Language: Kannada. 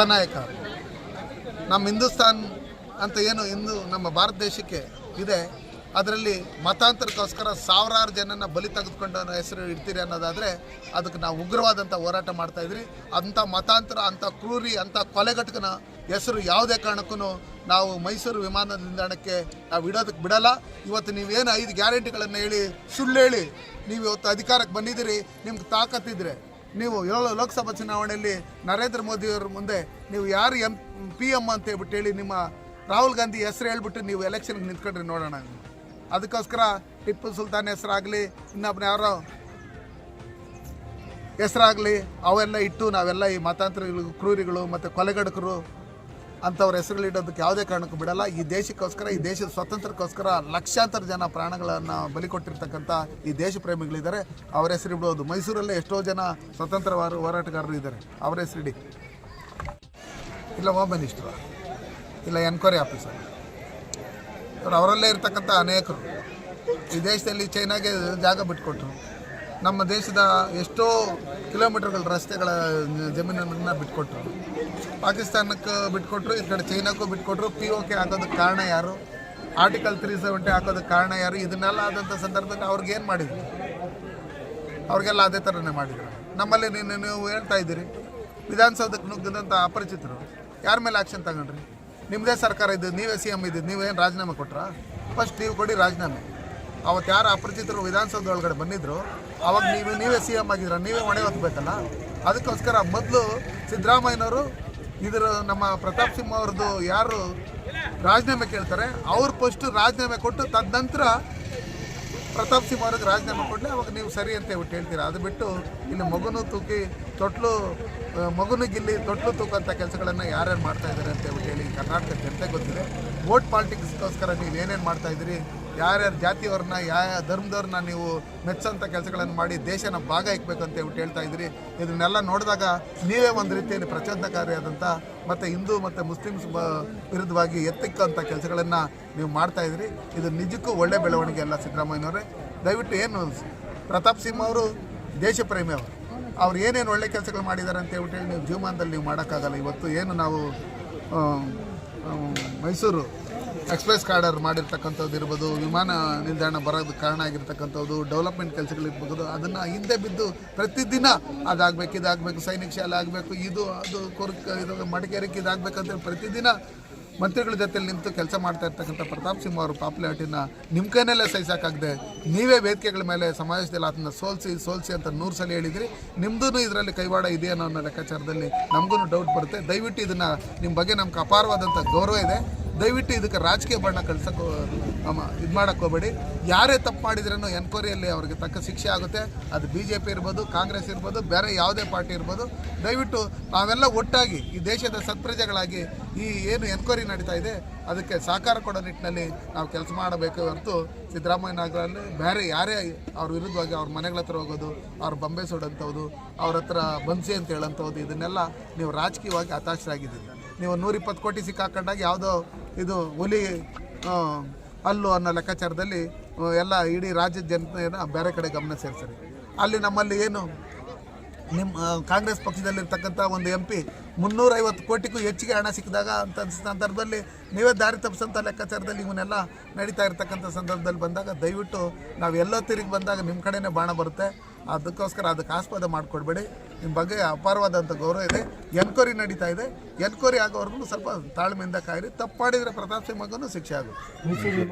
ಖಳನಾಯಕ. ನಮ್ಮ ಹಿಂದೂಸ್ತಾನ್ ಅಂತ ಏನು ಇಂದು ನಮ್ಮ ಭಾರತ ದೇಶಕ್ಕೆ ಇದೆ, ಅದರಲ್ಲಿ ಮತಾಂತರಕ್ಕೋಸ್ಕರ ಸಾವಿರಾರು ಜನನ ಬಲಿ ತೆಗೆದುಕೊಂಡು ಹೆಸರು ಇಡ್ತೀರಿ ಅನ್ನೋದಾದರೆ ಅದಕ್ಕೆ ನಾವು ಉಗ್ರವಾದಂಥ ಹೋರಾಟ ಮಾಡ್ತಾ ಇದ್ರಿ. ಅಂಥ ಮತಾಂತರ, ಅಂಥ ಕ್ರೂರಿ, ಅಂಥ ಕೊಲೆಗಟ್ಟಕನ ಹೆಸರು ಯಾವುದೇ ಕಾರಣಕ್ಕೂ ನಾವು ಮೈಸೂರು ವಿಮಾನ ನಿಲ್ದಾಣಕ್ಕೆ ನಾವು ಇಡೋದಕ್ಕೆ ಬಿಡಲ್ಲ. ಇವತ್ತು ನೀವೇನು ಐದು ಗ್ಯಾರಂಟಿಗಳನ್ನು ಹೇಳಿ ಸುಳ್ಳು ಹೇಳಿ ನೀವು ಇವತ್ತು ಅಧಿಕಾರಕ್ಕೆ ಬಂದಿದ್ದೀರಿ, ನಿಮ್ಗೆ ತಾಕತ್ತಿದ್ರೆ ನೀವು ಏಳು ಲೋಕಸಭಾ ಚುನಾವಣೆಯಲ್ಲಿ ನರೇಂದ್ರ ಮೋದಿಯವ್ರ ಮುಂದೆ ನೀವು ಯಾರು ಎಂ, ಪಿ ಎಂ ಅಂತ ಹೇಳ್ಬಿಟ್ಟು ಹೇಳಿ ನಿಮ್ಮ ರಾಹುಲ್ ಗಾಂಧಿ ಹೆಸರು ಹೇಳ್ಬಿಟ್ಟು ನೀವು ಎಲೆಕ್ಷನ್ಗೆ ನಿಂತ್ಕೊಂಡ್ರಿ ನೋಡೋಣ. ಅದಕ್ಕೋಸ್ಕರ ಟಿಪ್ಪು ಸುಲ್ತಾನ್ ಹೆಸರಾಗಲಿ ಇನ್ನೊಬ್ಬನ ಯಾರೋ ಹೆಸರಾಗಲಿ, ಅವೆಲ್ಲ ಇಟ್ಟು ನಾವೆಲ್ಲ ಈ ಮತಾಂತರ ಕ್ರೂರಿಗಳು ಮತ್ತು ಕೊಲೆಗಡಕರು ಅಂಥವ್ರ ಹೆಸರುಗಳಿಡೋದಕ್ಕೆ ಯಾವುದೇ ಕಾರಣಕ್ಕೂ ಬಿಡಲ್ಲ. ಈ ದೇಶಕ್ಕೋಸ್ಕರ, ಈ ದೇಶದ ಸ್ವಾತಂತ್ರ್ಯಕ್ಕೋಸ್ಕರ ಲಕ್ಷಾಂತರ ಜನ ಪ್ರಾಣಗಳನ್ನು ಬಲಿ ಕೊಟ್ಟಿರ್ತಕ್ಕಂಥ ಈ ದೇಶ ಪ್ರೇಮಿಗಳಿದ್ದಾರೆ ಅವರ ಹೆಸರು ಇಡ್ಬೋದು. ಮೈಸೂರಲ್ಲೇ ಎಷ್ಟೋ ಜನ ಸ್ವತಂತ್ರ ಹೋರ- ಹೋರಾಟಗಾರರು ಇದ್ದಾರೆ. ಅವರ ಹೆಸರಿಡಿ ಇಲ್ಲ, ಹೋಮ್ ಮಿನಿಸ್ಟ್ರು. ಇಲ್ಲ, ಎನ್ಕ್ವೈರಿ ಆಫೀಸರ್. ಇವರು ಅವರಲ್ಲೇ ಇರ್ತಕ್ಕಂಥ ಅನೇಕರು. ಈ ದೇಶದಲ್ಲಿ ಚೈನಾಗೆ ಜಾಗ ಬಿಟ್ಕೊಟ್ರು. ನಮ್ಮ ದೇಶದ ಎಷ್ಟೋ ಕಿಲೋಮೀಟರ್ಗಳ ರಸ್ತೆಗಳ ಜಮೀನನ್ನು ಬಿಟ್ಕೊಟ್ರು. ಪಾಕಿಸ್ತಾನಕ್ಕೆ ಬಿಟ್ಕೊಟ್ರು, ಈ ಕಡೆ ಚೈನಾಕ್ಕೂ ಬಿಟ್ಕೊಟ್ರು. ಪಿ ಓ ಕೆ ಹಾಕೋದಕ್ಕೆ ಕಾರಣ ಯಾರು? ಆರ್ಟಿಕಲ್ ತ್ರೀ ಸೆವೆಂಟಿ ಹಾಕೋದಕ್ಕೆ ಕಾರಣ ಯಾರು? ಇದನ್ನೆಲ್ಲ ಆದಂಥ ಸಂದರ್ಭದಲ್ಲಿ ಅವ್ರಿಗೆ ಏನು ಮಾಡಿದ್ರು? ಅವ್ರಿಗೆಲ್ಲ ಅದೇ ಥರನೇ ಮಾಡಿದ್ರು. ನಮ್ಮಲ್ಲಿ ನೀನು ನೀವು ಹೇಳ್ತಾ ಇದ್ದೀರಿ. ವಿಧಾನಸೌಧಕ್ಕೆ ನುಗ್ಗಿದಂಥ ಅಪರಿಚಿತರು, ಯಾರ ಮೇಲೆ ಆ್ಯಕ್ಷನ್ ತಗೊಂಡ್ರಿ? ನಿಮ್ಮದೇ ಸರ್ಕಾರ ಇದ್ದು ನೀವೇ ಸಿ ಎಂ ಇದ್ದು ನೀವೇನು ರಾಜೀನಾಮೆ ಕೊಟ್ರಾ? ಫಸ್ಟ್ ನೀವು ಕೊಡಿ ರಾಜೀನಾಮೆ. ಅವತ್ತು ಯಾರು ಅಪರಿಚಿತರು ವಿಧಾನಸೌಧ ಒಳಗಡೆ ಬಂದಿದ್ರು, ಅವಾಗ ನೀವು ನೀವೇ ಸಿ ಎಂ ಆಗಿದ್ರ ನೀವೇ ಹೊಣೆ ಹೊತ್ತಬೇಕಲ್ಲ ಅದಕ್ಕೋಸ್ಕರ ಮೊದಲು ಸಿದ್ದರಾಮಯ್ಯನವರು ಇದರ ನಮ್ಮ ಪ್ರತಾಪ್ ಸಿಂಹ ಅವ್ರದ್ದು ಯಾರು ರಾಜೀನಾಮೆ ಕೇಳ್ತಾರೆ, ಅವ್ರು ಫಸ್ಟ್ ರಾಜೀನಾಮೆ ಕೊಟ್ಟು ತದನಂತರ ಪ್ರತಾಪ್ ಸಿಂಹ ಅವ್ರಿಗೆ ರಾಜೀನಾಮೆ ಕೊಡಲಿ, ಅವಾಗ ನೀವು ಸರಿ ಅಂತ ಹೇಳ್ಬಿಟ್ಟು ಹೇಳ್ತೀರಾ? ಅದು ಬಿಟ್ಟು ಇಲ್ಲಿ ಮಗುನು ತೂಕಿ, ತೊಟ್ಲು ಮಗುನು ಗಿಲ್ಲಿ, ತೊಟ್ಲು ತೂಕಂಥ ಕೆಲಸಗಳನ್ನು ಯಾರ್ಯಾರು ಮಾಡ್ತಾ ಇದ್ದಾರೆ ಅಂತ ಹೇಳ್ಬಿಟ್ಟು ಹೇಳಿ ಕರ್ನಾಟಕ ಜನತೆ ಗೊತ್ತಿದೆ. ವೋಟ್ ಪಾಲಿಟಿಕ್ಸ್ಗೋಸ್ಕರ ನೀವು ಏನೇನು ಮಾಡ್ತಾ ಇದ್ದೀರಿ? ಯಾರ್ಯಾರು ಜಾತಿಯವ್ರನ್ನ ಯಾವ ಧರ್ಮದವ್ರನ್ನ ನೀವು ಮೆಚ್ಚಂಥ ಕೆಲಸಗಳನ್ನು ಮಾಡಿ ದೇಶನ ಭಾಗ ಇಕ್ಬೇಕು ಅಂತ ಹೇಳ್ಬಿಟ್ಟು ಹೇಳ್ತಾ ಇದ್ದೀರಿ ಇದನ್ನೆಲ್ಲ ನೋಡಿದಾಗ ನೀವೇ ಒಂದು ರೀತಿಯಲ್ಲಿ ಪ್ರಚೋದನಕಾರಿಯಾದಂಥ ಮತ್ತು ಹಿಂದೂ ಮತ್ತು ಮುಸ್ಲಿಮ್ಸ್ ವಿರುದ್ಧವಾಗಿ ಎತ್ತಿಕ್ಕಂಥ ಕೆಲಸಗಳನ್ನು ನೀವು ಮಾಡ್ತಾ ಇದ್ದೀರಿ ಇದು ನಿಜಕ್ಕೂ ಒಳ್ಳೆ ಬೆಳವಣಿಗೆ ಅಲ್ಲ ಸಿದ್ದರಾಮಯ್ಯನವರೇ. ದಯವಿಟ್ಟು ಏನು ಪ್ರತಾಪ್ ಸಿಂಹ ಅವರು ದೇಶ ಪ್ರೇಮಿ ಅವರು, ಅವ್ರು ಏನೇನು ಒಳ್ಳೆ ಕೆಲಸಗಳು ಮಾಡಿದ್ದಾರೆ ಅಂತ ಹೇಳ್ಬಿಟ್ಟು ಹೇಳಿ ನೀವು ಜೀವಮಾನದಲ್ಲಿ ನೀವು ಮಾಡೋಕ್ಕಾಗಲ್ಲ. ಇವತ್ತು ಏನು ನಾವು ಮೈಸೂರು ಎಕ್ಸ್ಪ್ರೆಸ್ ಕಾರ್ಡರ್ ಮಾಡಿರ್ತಕ್ಕಂಥದ್ದು ಇರ್ಬೋದು, ವಿಮಾನ ನಿಲ್ದಾಣ ಬರೋದು ಕಾರಣ ಆಗಿರ್ತಕ್ಕಂಥದ್ದು ಡೆವಲಪ್ಮೆಂಟ್ ಕೆಲಸಗಳಿರ್ಬೋದು ಅದನ್ನು ಹಿಂದೆ ಬಿದ್ದು ಪ್ರತಿದಿನ ಅದಾಗಬೇಕು, ಇದಾಗಬೇಕು, ಸೈನಿಕ ಶಾಲೆ ಆಗಬೇಕು, ಇದು, ಅದು ಕೊರಕ, ಇದು ಮಡಿಕೇರಿಕೆ ಇದಾಗಬೇಕಂತ ಪ್ರತಿದಿನ ಮಂತ್ರಿಗಳ ಜೊತೆ ನಿಂತು ಕೆಲಸ ಮಾಡ್ತಾ ಇರ್ತಕ್ಕಂಥ ಪ್ರತಾಪ್ ಸಿಂಹ ಅವರು ಪಾಪ್ಯುಲಾರಿಟಿನ ನಿಮ್ಮ ಕೈನಲ್ಲೇ ಸಹಿಸೋಕ್ಕಾಗದೆ ನೀವೇ ವೇದಿಕೆಗಳ ಮೇಲೆ ಸಮಾಜದಲ್ಲಿ ಅದನ್ನ ಸೋಲ್ಸಿ ಸೋಲ್ಸಿ ಅಂತ ನೂರು ಸಲ ಹೇಳಿದ್ರಿ ನಿಮ್ಮದೂ ಇದರಲ್ಲಿ ಕೈವಾಡ ಇದೆಯೋ ಅನ್ನೋ ಲೆಕ್ಕಾಚಾರದಲ್ಲಿ ನಮಗೂ ಡೌಟ್ ಬರುತ್ತೆ. ದಯವಿಟ್ಟು ಇದನ್ನು ನಿಮ್ಮ ಬಗ್ಗೆ ನಮ್ಗೆ ಅಪಾರವಾದಂಥ ಗೌರವ ಇದೆ. ದಯವಿಟ್ಟು ಇದಕ್ಕೆ ರಾಜಕೀಯ ಬಣ್ಣ ಕಳ್ಸಕ್ಕೆ ಇದು ಮಾಡೋಕ್ಕೆ ಹೋಗಬೇಡಿ. ಯಾರೇ ತಪ್ಪು ಮಾಡಿದ್ರೂ ಎನ್ಕ್ವೈರಿಯಲ್ಲಿ ಅವ್ರಿಗೆ ತಕ್ಕ ಶಿಕ್ಷೆ ಆಗುತ್ತೆ. ಅದು ಬಿ ಜೆ ಪಿ ಇರ್ಬೋದು, ಕಾಂಗ್ರೆಸ್ ಇರ್ಬೋದು, ಬೇರೆ ಯಾವುದೇ ಪಾರ್ಟಿ ಇರ್ಬೋದು. ದಯವಿಟ್ಟು ನಾವೆಲ್ಲ ಒಟ್ಟಾಗಿ ಈ ದೇಶದ ಸತ್ಪ್ರಜೆಗಳಾಗಿ ಈ ಏನು ಎನ್ಕ್ವೈರಿ ನಡೀತಾ ಇದೆ, ಅದಕ್ಕೆ ಸಹಕಾರ ಕೊಡೋ ನಿಟ್ಟಿನಲ್ಲಿ ನಾವು ಕೆಲಸ ಮಾಡಬೇಕು ಹೊರತು ಸಿದ್ದರಾಮಯ್ಯನಾಗಲಿ ಬೇರೆ ಯಾರೇ ಅವ್ರ ವಿರುದ್ಧವಾಗಿ ಅವ್ರ ಮನೆಗಳ ಹತ್ರ ಹೋಗೋದು, ಅವ್ರ ಬೊಂಬೆ ಸುಡೋಂಥದ್ದು ಅವ್ರ ಹತ್ರ ಬನ್ಸಿ ಅಂತ ಹೇಳೋಂಥದ್ದು ಇದನ್ನೆಲ್ಲ ನೀವು ರಾಜಕೀಯವಾಗಿ ಹತಾಶರಾಗಿದ್ದೀರಿ. ನೀವು ನೂರಿಪ್ಪತ್ತು ಕೋಟಿ ಸಿಕ್ಕಾಕೊಂಡಾಗ ಯಾವುದೋ ಇದು ಹುಲಿ ಅಲ್ಲು ಅನ್ನೋ ಲೆಕ್ಕಾಚಾರದಲ್ಲಿ ಎಲ್ಲ ಇಡೀ ರಾಜ್ಯದ ಜನತೆಯನ್ನು ಬೇರೆ ಕಡೆ ಗಮನ ಸೇರಿಸ್ರಿ. ಅಲ್ಲಿ ನಮ್ಮಲ್ಲಿ ಏನು ನಿಮ್ಮ ಕಾಂಗ್ರೆಸ್ ಪಕ್ಷದಲ್ಲಿರ್ತಕ್ಕಂಥ ಒಂದು ಎಂ ಪಿ ಮುನ್ನೂರೈವತ್ತು ಕೋಟಿಗೂ ಹೆಚ್ಚಿಗೆ ಹಣ ಸಿಕ್ಕಿದಾಗ ಅಂತ ಸಂದರ್ಭದಲ್ಲಿ ನೀವೇ ದಾರಿ ತಪ್ಪಿಸೋಂಥ ಲೆಕ್ಕಾಚಾರದಲ್ಲಿ ಇವನ್ನೆಲ್ಲ ನಡೀತಾ ಇರ್ತಕ್ಕಂಥ ಸಂದರ್ಭದಲ್ಲಿ ಬಂದಾಗ ದಯವಿಟ್ಟು ನಾವು ಎಲ್ಲೋ ತಿರುಗಿ ಬಂದಾಗ ನಿಮ್ಮ ಕಡೆನೇ ಬಾಣ ಬರುತ್ತೆ. ಅದಕ್ಕೋಸ್ಕರ ಅದಕ್ಕೆ ಆಸ್ಪದ ಮಾಡಿಕೊಡ್ಬೇಡಿ. ನಿಮ್ಮ ಬಗ್ಗೆ ಅಪಾರವಾದಂಥ ಗೌರವ ಇದೆ. ಎನ್ಕ್ವೈರಿ ನಡೀತಾ ಇದೆ. ಎನ್ಕ್ವೈರಿ ಆಗೋವರೆಗೂ ಸ್ವಲ್ಪ ತಾಳ್ಮೆಯಿಂದ ಕಾಯಿರಿ. ತಪ್ಪು ಮಾಡಿದರೆ ಪ್ರತಾಪ್ ಸಿಂಹಗೂ ಶಿಕ್ಷೆ ಆಗುತ್ತೆ.